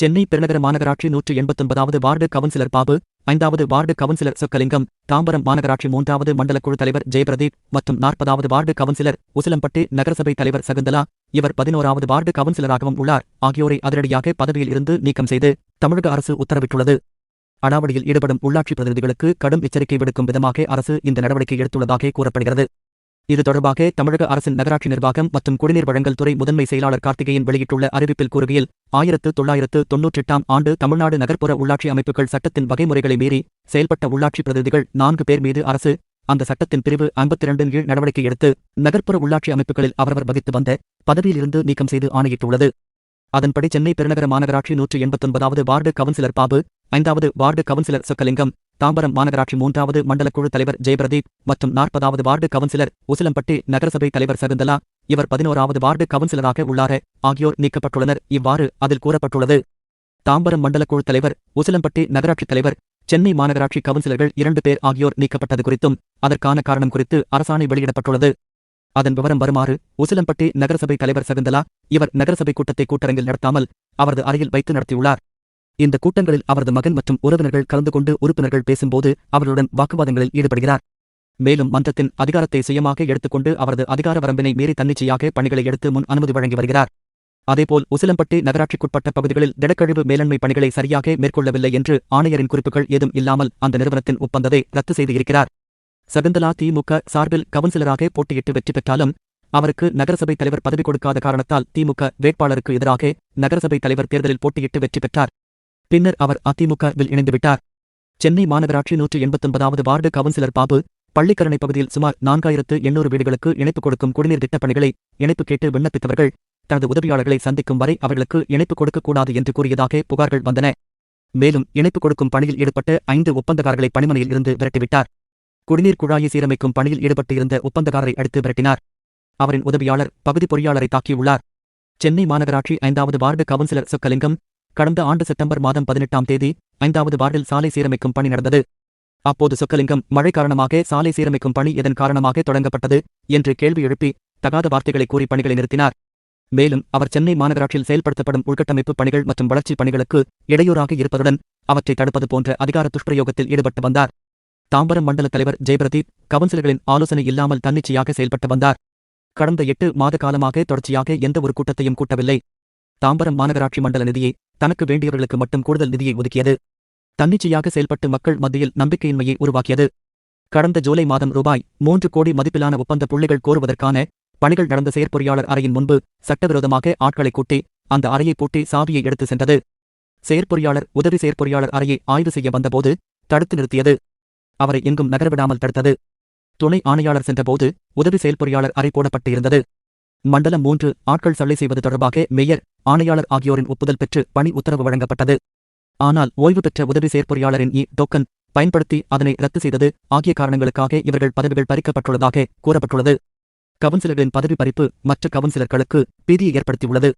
சென்னை பெருநகர மாநகராட்சி நூற்று எண்பத்தொன்பதாவது வார்டு கவுன்சிலர் பாபு ஐந்தாவது வார்டு கவுன்சிலர் சொக்கலிங்கம் தாம்பரம் மாநகராட்சி மூன்றாவது மண்டல குழு தலைவர் ஜெயபிரதீப் மற்றும் நாற்பதாவது வார்டு கவுன்சிலர் உசிலம்பட்டி நகரசபை தலைவர் சகுந்தலா. இவர் பதினோராவது வார்டு கவுன்சிலராகவும் உள்ளார். ஆகியோரை அதிரடியாக பதவியில் இருந்து நீக்கம் செய்து தமிழக அரசு உத்தரவிட்டுள்ளது. அடாவடியில் ஈடுபடும் உள்ளாட்சி பிரதிநிதிகளுக்கு கடும் எச்சரிக்கை விடுக்கும் விதமாக அரசு இந்த நடவடிக்கை எடுத்துள்ளதாக கூறப்படுகிறது. இது தொடர்பாக தமிழக அரசின் நகராட்சி நிர்வாகம் மற்றும் குடிநீர் வழங்கல் துறை முதன்மை செயலாளர் கார்த்திகேயன் வெளியிட்டுள்ள அறிவிப்பில் கூறுகையில் ஆயிரத்து தொள்ளாயிரத்து தொன்னூற்றெட்டாம் ஆண்டு தமிழ்நாடு நகர்ப்புற உள்ளாட்சி அமைப்புகள் சட்டத்தின் வகைமுறைகளை மீறி செயல்பட்ட உள்ளாட்சி பிரதிநிதிகள் நான்கு பேர் மீது அரசு அந்த சட்டத்தின் பிரிவு ஐம்பத்தி இரண்டின் கீழ் நடவடிக்கை எடுத்து நகர்ப்புற உள்ளாட்சி அமைப்புகளில் அவரவர் வகித்து வந்த பதவியிலிருந்து நீக்கம் செய்து ஆணையிட்டுள்ளது. அதன்படி சென்னை பெருநகர மாநகராட்சி நூற்று எண்பத்தொன்பதாவது வார்டு கவுன்சிலர் பாபு ஐந்தாவது வார்டு கவுன்சிலர் சொக்கலிங்கம் தாம்பரம் மாநகராட்சி மூன்றாவது மண்டலக்குழு தலைவர் ஜெயபிரதீப் மற்றும் நாற்பதாவது வார்டு கவுன்சிலர் உசிலம்பட்டி நகரசபை தலைவர் சகுந்தலா. இவர் பதினோராவது வார்டு கவுன்சிலராக உள்ளார ஆகியோர் நீக்கப்பட்டுள்ளனர். இவ்வாறு அதில் கூறப்பட்டுள்ளது. தாம்பரம் மண்டல குழு தலைவர் உசிலம்பட்டி நகராட்சித் தலைவர் சென்னை மாநகராட்சி கவுன்சிலர்கள் இரண்டு பேர் ஆகியோர் நீக்கப்பட்டது குறித்தும் அதற்கான காரணம் குறித்து அரசாணை வெளியிடப்பட்டுள்ளது. அதன் விவரம் வருமாறு உசிலம்பட்டி நகரசபை தலைவர் சகுந்தலா இவர் நகரசபை கூட்டத்தை கூட்டரங்கில் நடத்தாமல் அவரது அறையில் வைத்து நடத்தியுள்ளார். இந்த கூட்டங்களில் அவரது மகன் மற்றும் உறவினர்கள் கலந்து கொண்டு உறுப்பினர்கள் பேசும்போது அவர்களுடன் வாக்குவாதங்களில் ஈடுபடுகிறார். மேலும் மன்றத்தின் அதிகாரத்தை சுயமாக எடுத்துக்கொண்டு அவரது அதிகார வரம்பினை மீறி தன்னிச்சையாக பணிகளை எடுத்து முன் அனுமதி வழங்கி வருகிறார். அதேபோல் உசிலம்பட்டி நகராட்சிக்குட்பட்ட பகுதிகளில் திடக்கழிவு மேலாண்மை பணிகளை சரியாக மேற்கொள்ளவில்லை என்று ஆணையரின் குறிப்புகள் ஏதும் இல்லாமல் அந்த நிறுவனத்தின் ஒப்பந்தத்தை ரத்து செய்திருக்கிறார். சகுந்தலா திமுக சார்பில் கவுன்சிலராக போட்டியிட்டு வெற்றி பெற்றாலும் அவருக்கு நகரசபை தலைவர் பதவி கொடுக்காத காரணத்தால் திமுக வேட்பாளருக்கு எதிராக நகரசபை தலைவர் தேர்தலில் போட்டியிட்டு வெற்றி பெற்றார். பின்னர் அவர் அதிமுகவில் இணைந்துவிட்டார். சென்னை மாநகராட்சி நூற்று எண்பத்தொன்பதாவது வார்டு கவுன்சிலர் பாபு பள்ளிக்கரணை பகுதியில் சுமார் நான்காயிரத்து எண்ணூறு வீடுகளுக்கு இணைப்பு கொடுக்கும் குடிநீர் திட்டப் பணிகளை இணைப்பு கேட்டு விண்ணப்பித்தவர்கள் தனது உதவியாளர்களை சந்திக்கும் வரை அவர்களுக்கு இணைப்பு கொடுக்கக்கூடாது என்று கூறியதாக புகார்கள் வந்தன. மேலும் இணைப்பு கொடுக்கும் பணியில் ஈடுபட்ட ஐந்து ஒப்பந்தக்காரர்களை பணிமனையில் இருந்து விரட்டிவிட்டார். குடிநீர் குழாயை சீரமைக்கும் பணியில் ஈடுபட்டு இருந்த ஒப்பந்தக்காரரை அடுத்து விரட்டினார். அவரின் உதவியாளர் பகுதி பொறியாளரை தாக்கியுள்ளார். சென்னை மாநகராட்சி ஐந்தாவது வார்டு கவுன்சிலர் சொக்கலிங்கம் கடந்த ஆண்டு செப்டம்பர் மாதம் பதினெட்டாம் தேதி ஐந்தாவது வார்டில் சாலை சீரமைக்கும் பணி நடந்தது. அப்போது சொக்கலிங்கம் மழை காரணமாக சாலை சீரமைக்கும் பணி எதன் காரணமாக தொடங்கப்பட்டது என்று கேள்வி எழுப்பி தகாத வார்த்தைகளை கூறி பணிகளை நிறுத்தினார். மேலும் அவர் சென்னை மாநகராட்சியில் செயல்படுத்தப்படும் உள்கட்டமைப்பு பணிகள் மற்றும் வளர்ச்சிப் பணிகளுக்கு இடையூறாக இருப்பதுடன் அவற்றை தடுப்பது போன்ற அதிகார துஷ்பிரயோகத்தில் ஈடுபட்டு வந்தார். தாம்பரம் மண்டல தலைவர் ஜெயபிரதீப் கவுன்சிலர்களின் ஆலோசனை இல்லாமல் தன்னிச்சையாக செயல்பட்டு வந்தார். கடந்த எட்டு மாத காலமாக தொடர்ச்சியாக எந்த ஒரு கூட்டத்தையும் கூட்டவில்லை. தாம்பரம் மாநகராட்சி மண்டல நிதியை தனக்கு வேண்டியவர்களுக்கு மட்டும் கூடுதல் நிதியை ஒதுக்கியது. தன்னிச்சையாக செயல்பட்டு மக்கள் மத்தியில் நம்பிக்கையின்மையை உருவாக்கியது. கடந்த ஜூலை மாதம் ரூபாய் மூன்று கோடி மதிப்பிலான ஒப்பந்த புள்ளிகள் கோருவதற்கான பணிகள் நடந்த செயற்பொறியாளர் அறையின் முன்பு சட்டவிரோதமாக ஆட்களை கூட்டி அந்த அறையை பூட்டி சாவியை எடுத்து சென்றது. செயற்பொறியாளர் உதவி செயற்பொறியாளர் அறையை ஆய்வு செய்ய வந்தபோது தடுத்து நிறுத்தியது. அவரை எங்கும் நகரவிடாமல் தடுத்தது. துணை ஆணையாளர் சென்றபோது உதவி செயல்பொறியாளர் அறை போடப்பட்டு இருந்தது மண்டலம் மூன்று ஆட்கள் சல்லை செய்வது தொடர்பாக மேயர் ஆணையாளர் ஆகியோரின் ஒப்புதல் பெற்று பணி உத்தரவு வழங்கப்பட்டது. ஆனால் ஓய்வு பெற்ற உதவி செயற்பொறியாளரின் இ. டோக்கன் பயன்படுத்தி அதனை ரத்து செய்தது ஆகிய காரணங்களுக்காக இவர்கள் பதவிகள் பறிக்கப்பட்டுள்ளதாக கூறப்பட்டுள்ளது. கவுன்சிலர்களின் பதவி பறிப்பு மற்ற கவுன்சிலர்களுக்கு பீதியை ஏற்படுத்தியுள்ளது.